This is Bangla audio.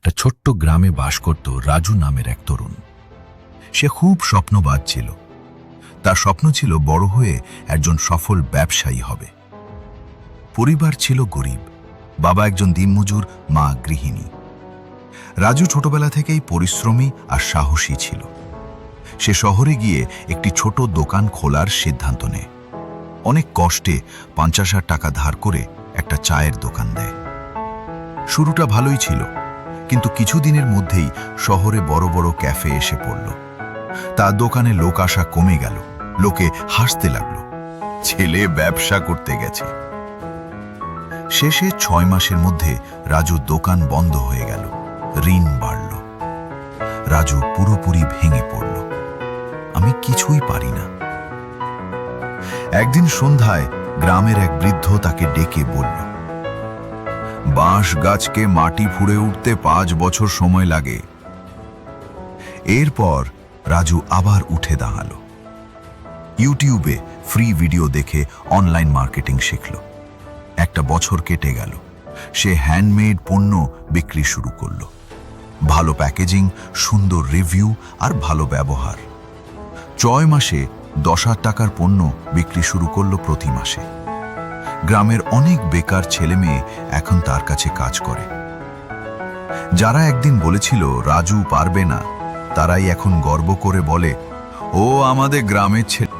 একটা ছোট্ট গ্রামে বাস করত রাজু নামের এক তরুণ। সে খুব স্বপ্নবাদ ছিল। তার স্বপ্ন ছিল বড় হয়ে একজন সফল ব্যবসায়ী হবে। পরিবার ছিল গরিব। বাবা একজন দিনমজুর, মা গৃহিণী। রাজু ছোটবেলা থেকেই পরিশ্রমী আর সাহসী ছিল। সে শহরে গিয়ে একটি ছোট দোকান খোলার সিদ্ধান্ত নেয়। অনেক কষ্টে পঞ্চাশ টাকা ধার করে একটা চায়ের দোকান দেয়। শুরুটা ভালোই ছিল। কিন্তু কিছুদিনের মধ্যেই শহরে বড় বড় ক্যাফে এসে পড়ল। তার দোকানে লোক আসা কমে গেল। লোকে হাসতে লাগল। ছেলে ব্যবসা করতে গেছে। শেষে ছয় মাসের মধ্যে রাজুর দোকান বন্ধ হয়ে গেল। ঋণ বাড়ল। রাজু পুরোপুরি ভেঙে পড়ল। আমি কিছুই পারি না। একদিন সন্ধ্যায় গ্রামের এক বৃদ্ধ তাকে ডেকে বলল বাঁশ গাছকে মাটি ফুঁড়ে উঠতে পাঁচ বছর সময় লাগে। এরপর রাজু আবার উঠে দাঁড়াল। ইউটিউবে ফ্রি ভিডিও দেখে অনলাইন মার্কেটিং শিখল। একটা বছর কেটে গেল। সে হ্যান্ডমেড পণ্য বিক্রি শুরু করল। ভালো প্যাকেজিং সুন্দর রিভিউ আর ভালো ব্যবহার। ছয় মাসে দশ টাকার পণ্য বিক্রি শুরু করল প্রতি মাসে। গ্রামের অনেক বেকার ছেলে মেয়ে এখন তার কাছে কাজ করে। যারা একদিন বলেছিল, রাজু পারবে না তারাই এখন গর্ব করে বলে, ও আমাদের গ্রামের ছেলে